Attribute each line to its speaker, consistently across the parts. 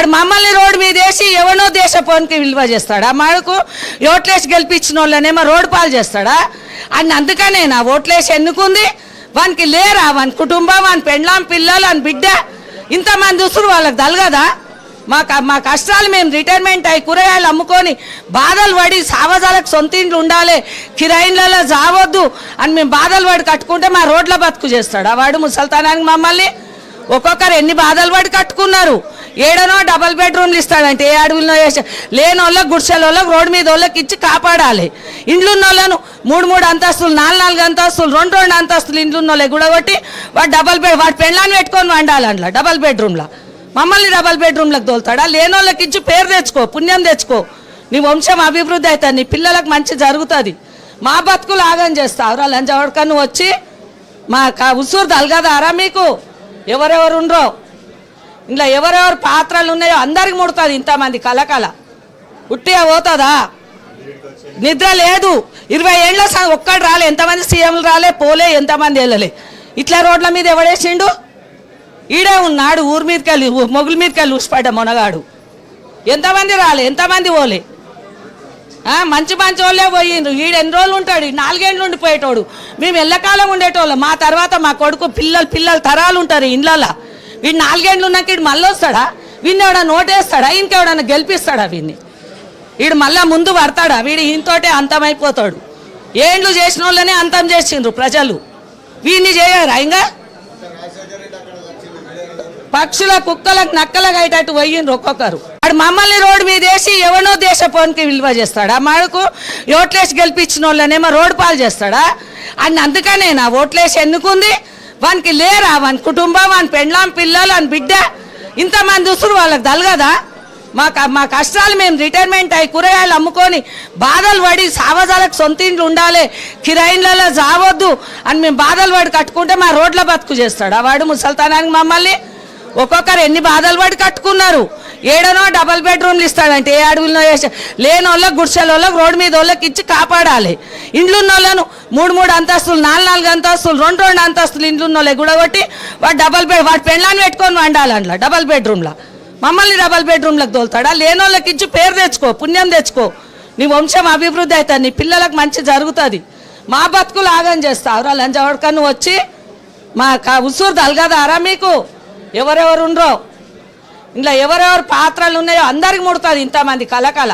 Speaker 1: వాడు మమ్మల్ని రోడ్డు మీద వేసి ఎవనో దేశ పౌనికి విలువ చేస్తాడా? మాకు ఓట్లేసి గెలిపించిన వాళ్ళనేమో రోడ్డు పాలు చేస్తాడా? అని అందుకనే నా ఓట్లేసి ఎన్నుకుంది వానికి లేరా? వాని కుటుంబం వాని పెండ్లాం పిల్లలు అని బిడ్డ ఇంతమంది ఉసురు వాళ్ళకి తలగదా? మా క- మా కష్టాలు మేము రిటైర్మెంట్ అయ్యి కూరగాయలు అమ్ముకొని బాధలు పడి సావజాలకు సొంత ఇండ్లు ఉండాలి కిరాయిన్లలో జావద్దు అని మేము బాధలు పడి కట్టుకుంటే మా రోడ్ల బతుకు చేస్తాడు వాడు ముసల్తానానికి మమ్మల్ని? ఒక్కొక్కరు ఎన్ని బాధలు పడి కట్టుకున్నారు? ఏడనో డబల్ బెడ్రూమ్లు ఇస్తాడంటే ఏ అడవిలో వేసా లేని వాళ్ళకి గుడిసెల వాళ్ళకి రోడ్డు మీద వాళ్ళకి ఇచ్చి కాపాడాలి. ఇండ్లు ఉన్న వాళ్ళను మూడు మూడు అంతస్తులు నాలుగు నాలుగు అంతస్తులు రెండు రెండు అంతస్తులు ఇండ్లున్న వాళ్ళకి కూడా కొట్టి వాడు డబల్ బెడ్ వాడు పెళ్ళాన్ని పెట్టుకొని వండాలి అందులో డబల్ బెడ్రూమ్లో మమ్మల్ని డబల్ బెడ్రూమ్లకు తోలుతాడా? లేని వాళ్ళకి ఇచ్చి పేరు తెచ్చుకో పుణ్యం తెచ్చుకో. నీ వంశం అభివృద్ధి అవుతుంది నీ పిల్లలకు మంచి జరుగుతుంది. మా బతుకులు ఆగం చేస్తావురా లంచవడక నువ్వు వచ్చి మా ఉసూరు తలగదారా మీకు? ఎవరెవరుండ్రో? ఇంట్లో ఎవరెవరు పాత్రలు ఉన్నాయో అందరికి ముడుతుంది ఇంతమంది కలకల ఉట్టిగా పోతుందా? నిద్ర లేదు. ఇరవై ఏళ్ళ ఒక్కడు రాలే ఎంతమంది సీఎంలు రాలే పోలే ఎంతమంది వెళ్ళలే. ఇట్లా రోడ్ల మీద ఎవడేసిండు? ఈడే ఉన్నాడు ఊరి మీదకి వెళ్ళి మొగుల మీదకి వెళ్ళి ఊసిపడ్డ మొనగాడు. ఎంతమంది రాలే ఎంతమంది పోలే. మంచి మంచి వాళ్ళే పోయిండ్రు. ఈడు ఎన్ని రోజులు ఉంటాడు? నాలుగేళ్ళు ఉండిపోయేటోడు. మేము ఎల్లకాలం ఉండేటోళ్ళం. మా తర్వాత మా కొడుకు పిల్లలు పిల్లలు తరాలు ఉంటారు ఇండ్లలో వీడు నాలుగేండ్లు ఉన్నాక వీడు మళ్ళీ వస్తాడా? వీడిని ఎవడన్నా ఓటేస్తాడా ఇంకెవడన్నా గెలిపిస్తాడా వీడిని? వీడు మళ్ళా ముందు పడతాడా? వీడు ఈయనతోటే అంతమైపోతాడు. ఏండ్లు చేసిన వాళ్ళనే అంతం చేసిండ్రు ప్రజలు. వీడిని చేయరా ఇంకా పక్షుల కుక్కలకు నక్కలకు అయ్యేటట్టు పోయిండ్రు ఒక్కొక్కరు. వాడు మమ్మల్ని రోడ్డు మీద వేసి ఎవనో దేశ పోనికి విలువ చేస్తాడా? మాకు ఓట్లేసి గెలిపించిన వాళ్ళనేమో రోడ్డు పాలు చేస్తాడా? అని అందుకనే నా ఓట్లేసి ఎన్నుకుంది వానికి లేరా? వాని కుటుంబం వాని పెండ్లాం పిల్లలు అని బిడ్డ. ఇంతమంది ఉసురు వాళ్ళకి తలగదా? మా క- మా కష్టాలు మేము రిటైర్మెంట్ అయ్యి కూరగాయలు అమ్ముకొని బాధలు పడి సావజాలకు సొంత ఇండ్లు ఉండాలి. కిరాయిన్లలో జావద్దు అని మేము బాధలు పడి కట్టుకుంటే మా రోడ్ల బతుకు చేస్తాడు ఆ వాడు ముసల్తానానికి మమ్మల్ని? ఒక్కొక్కరు ఎన్ని బాధలు పడి కట్టుకున్నారు? ఏడనో డబల్ బెడ్రూమ్లు ఇస్తాడంటే ఏ అడవుల్లో లేని వాళ్ళకి గుడిసెల వాళ్ళకి రోడ్డు మీద వాళ్ళకి ఇచ్చి కాపాడాలి. ఇండ్లున్న వాళ్ళను మూడు మూడు అంతస్తులు నాలుగు నాలుగు అంతస్తులు రెండు రెండు అంతస్తులు ఇండ్లున్న వాళ్ళకి కూడా కొట్టి వాడు డబల్ బెడ్ వాడు పెళ్ళాన్ని పెట్టుకొని వండాలి అందులో డబల్ బెడ్రూమ్లో. మమ్మల్ని డబల్ బెడ్రూమ్లకు తోలుతాడా? లేని వాళ్ళకి ఇచ్చి పేరు తెచ్చుకో పుణ్యం తెచ్చుకో. నీ వంశం అభివృద్ధి అవుతుంది నీ పిల్లలకు మంచి జరుగుతుంది. మా బతుకులు ఆగం చేస్తావురా లంచవడక నువ్వు వచ్చి మా ఉసూరు తలగదారా మీకు? ఎవరెవరు ఉండరో ఇంట్లో ఎవరెవరు పాత్రలు ఉన్నాయో అందరికి ముడుతుంది ఇంతమంది కలకల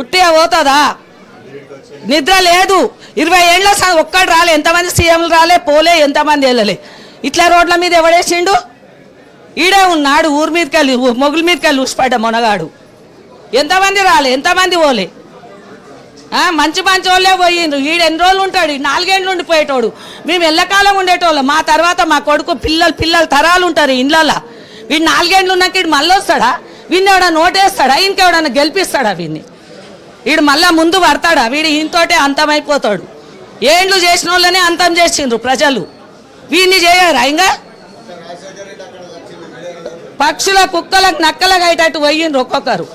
Speaker 1: ఉట్టిగా పోతుందా? నిద్ర లేదు. ఇరవై ఏళ్ళ ఒక్కడు రాలే ఎంతమంది సీఎంలు రాలే పోలే ఎంతమంది వెళ్ళలే. ఇట్లా రోడ్ల మీద ఎవడేసిండు? ఈడే ఉన్నాడు ఊరి మీదకి వెళ్ళి మొగుల మీదకి వెళ్ళి ఊసిపడ్డ మొనగాడు. ఎంతమంది రాలే ఎంతమంది పోలే. మంచి మంచి వాళ్ళే పోయిండ్రు. ఈడు ఎన్ని రోజులు ఉంటాడు? నాలుగేళ్ళు ఉండిపోయేటోడు. మేము ఎల్లకాలం ఉండేటోళ్ళం. మా తర్వాత మా కొడుకు పిల్లలు పిల్లలు తరాలు ఉంటారు ఇండ్లలో వీడు నాలుగేండ్లు ఉన్నాక వీడు మళ్ళీ వస్తాడా? వీడిని ఎవడన్నా నోటేస్తాడా? ఇంకెవడన్నా గెలిపిస్తాడా వీడిని? వీడు మళ్ళా ముందు పడతాడా? వీడు ఈయనతోటే అంతమైపోతాడు. ఏండ్లు చేసిన వాళ్ళనే అంతం చేసిండ్రు ప్రజలు. వీడిని చేయరా ఇంకా? పక్షుల కుక్కలకు నక్కలకు అయ్యేటట్టు పోయిండ్రు ఒక్కొక్కరు.